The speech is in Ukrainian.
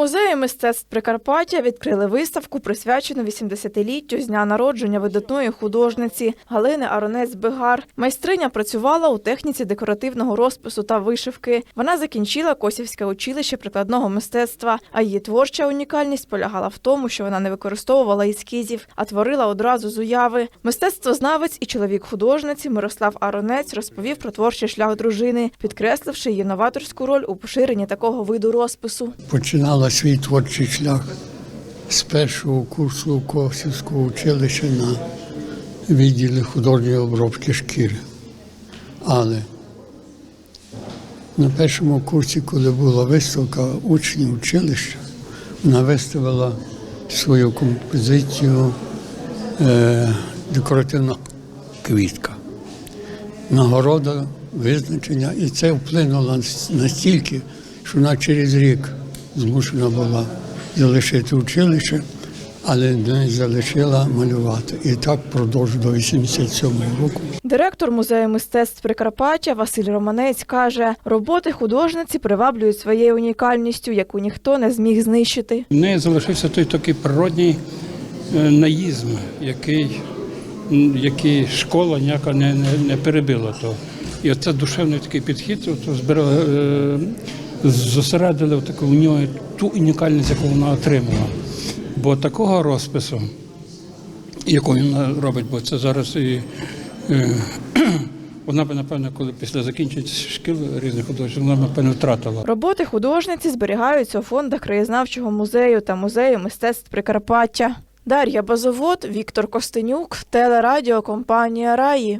музеї мистецтв Прикарпаття відкрили виставку, присвячену 80-літтю з дня народження видатної художниці Галини Аронець Бегар. Майстриня працювала у техніці декоративного розпису та вишивки. Вона закінчила Косівське училище прикладного мистецтва. А її творча унікальність полягала в тому, що вона не використовувала ескізів, а творила одразу з уяви. Мистецтвознавець і чоловік художниці Мирослав Аронець розповів про творчий шлях дружини, підкресливши її новаторську роль у поширенні такого виду розпису. Починала свій творчий шлях з першого курсу Косівського училища на відділі художньої обробки шкіри. Але на першому курсі, коли була виставка учнів училища, вона виставила свою композицію е, декоративна квітка. Нагорода, визначення, і це вплинуло настільки, що вона через рік змушена була залишити училище, але не залишила малювати. І так впродовж до 87-го року. Директор музею мистецтв Прикарпаття Василь Романець каже, роботи художниці приваблюють своєю унікальністю, яку ніхто не зміг знищити. В неї залишився той такий природній е, наїзм, який, який школа ніяка не, не, не перебила того. І оце душевний такий підхід, от, збирали, е, зосередили в таку, у нього ту унікальність, яку вона отримала. Бо такого розпису, яку він робить, бо це зараз і. е, Вона б, напевно, коли після закінчення шкіл різних художників, вона напевно, втратила. Роботи художниці зберігаються у фондах краєзнавчого музею та музею мистецтв Прикарпаття. Дар'я Базовод, Віктор Костенюк, телерадіокомпанія Раї.